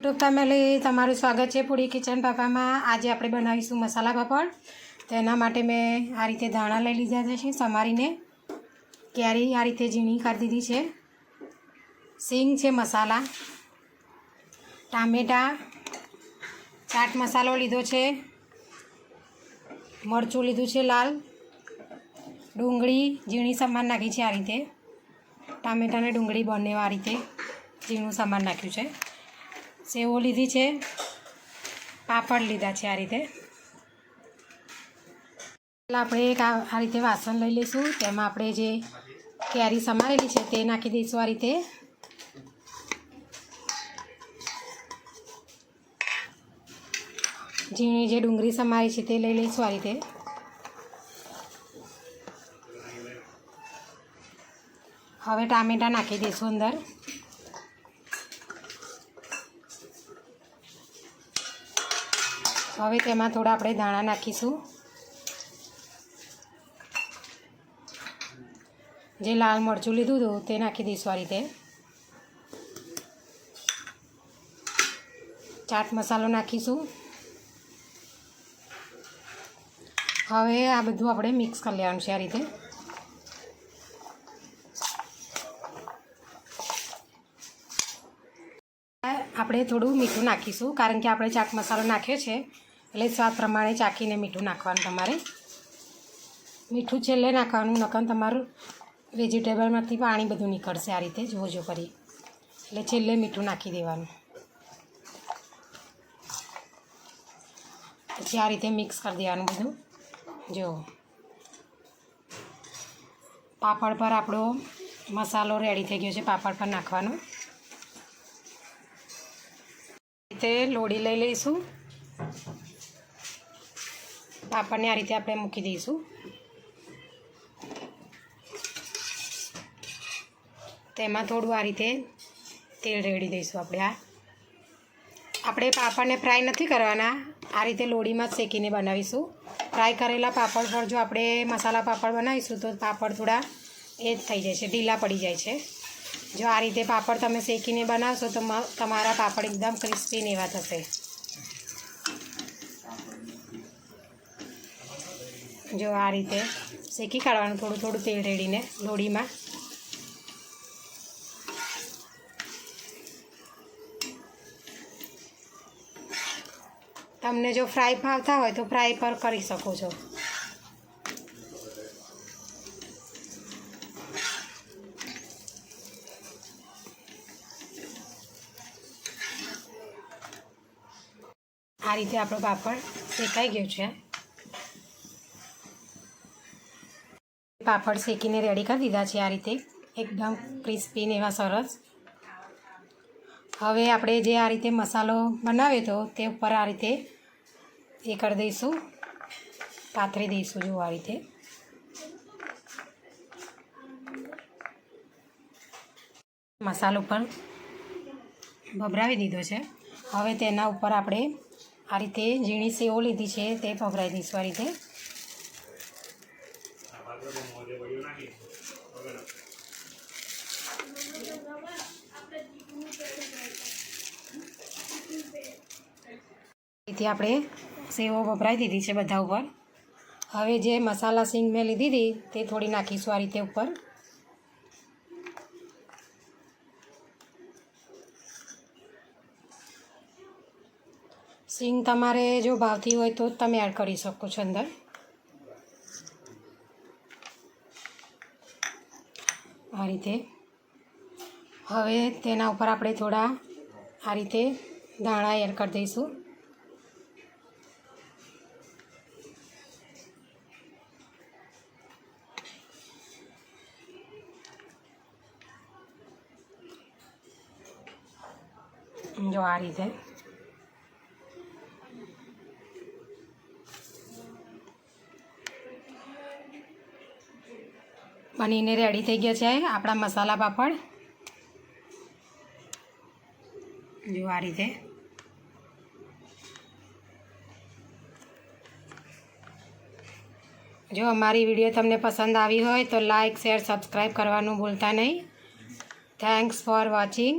YouTube family, તમારું સ્વાગત છે પૂરી કિચન પાપામાં. આજે આપણે બનાવીશું મસાલા પાપડ. તેના માટે મેં આ રીતે ધાણા લઈ લીધા છે સમારીને. કેરી આ રીતે ઝીણી કરી દીધી છે. સિંગ છે મસાલા. ટામેટાં. ચાટ મસાલો લીધો છે. મરચું લીધું છે લાલ. ડુંગળી ઝીણી સમાન નાખી છે આ રીતે. ટામેટાં અને ડુંગળી બંને આ રીતે ઝીણું સમાન નાખ્યું છે. સેવો લીધી છે. પાપડ લીધા છે આ રીતે. પહેલાં આપણે એક આ રીતે વાસણ લઈ લઈશું. તેમાં આપણે જે કેરી સમારેલી છે તે નાખી દઈશું આ રીતે. ઝીણી જે ડુંગળી સમારી છે તે લઈ લઈશું આ રીતે. હવે ટામેટાં નાખી દઈશું અંદર. હવે તેમાં થોડા આપણે ધાણા નાખીશું. જે લાલ મરચું લીધું હતું તે નાખી દઈશું આ રીતે. ચાટ મસાલો નાખીશું. હવે આ બધું આપણે મિક્સ કરી લેવાનું છે આ રીતે. આપણે થોડું મીઠું નાખીશું, કારણ કે આપણે ચાટ મસાલો નાખ્યો છે. એટલે સ્વાદ પ્રમાણે ચાખીને મીઠું નાખવાનું તમારે. મીઠું છેલ્લે નાખવાનું, નકર તમારું વેજીટેબલમાંથી પાણી બધું નીકળશે આ રીતે જોજો કરી. એટલે છેલ્લે મીઠું નાખી દેવાનું. પછી આ રીતે મિક્સ કરી દેવાનું બધું. જો પાપડ પર આપણો મસાલો રેડી થઈ ગયો છે, પાપડ પર નાખવાનો. રીતે લોડી લઈ લઈશું. પાપડને આ રીતે આપણે મૂકી દઈશું. તેમાં થોડું આ રીતે તેલ રેડી દઈશું આપણે આ. આપણે પાપડને ફ્રાય નથી કરવાના. આ રીતે લોડીમાં જ શેકીને બનાવીશું. ફ્રાય કરેલા પાપડ પર જો આપણે મસાલા પાપડ બનાવીશું તો પાપડ થોડા એ જ થઈ જાય છે, ઢીલા પડી જાય છે. જો આ રીતે પાપડ તમે શેકીને બનાવશો તો તમારા પાપડ એકદમ ક્રિસ્પી ને એવા થશે. જો આ રીતે શેકી કાઢવાનું, થોડું થોડું તેલ રેડીને લોડીમાં. તમને જો ફ્રાય ભાવતા હોય તો ફ્રાય પર કરી શકો છો. આ રીતે આપણો પાપડ શેકાઈ ગયો છે. પાપડ શેકીને રેડી કરી દીધા છે આ રીતે. એકદમ ક્રિસ્પી ને એવા સરસ. હવે આપણે જે આ રીતે મસાલો બનાવ્યો હતો તે ઉપર આ રીતે એ કરી દઈશું. પાથરી દઈશું જો આ રીતે. મસાલો પણ ભભરાવી દીધો છે. હવે તેના ઉપર આપણે આ રીતે ઝીણી સેવો લીધી છે તે ભભરાઈ દઈશું આ રીતે આપણે સેવો વપરાઈ દીધી છે બધા ઉપર. હવે જે મસાલા સિંગ મેં લીધી હતી તે થોડી નાખીશું આ રીતે ઉપર. સિંગ તમારે જો ભાવતી હોય તો જ તમે એડ કરી શકો છો અંદર. આ રીતે. હવે તેના ઉપર આપણે થોડા આ રીતે દાણા એડ કરી દઈશું. જો આ રીતે. બનીને રેડી થઈ ગયા છે આપણા મસાલા પાપડ. જો આ રીતે. જો અમારી વીડિયો તમને પસંદ આવી હોય તો લાઇક શેર સબસ્ક્રાઈબ કરવાનું ભૂલતા નહીં. Thanks for watching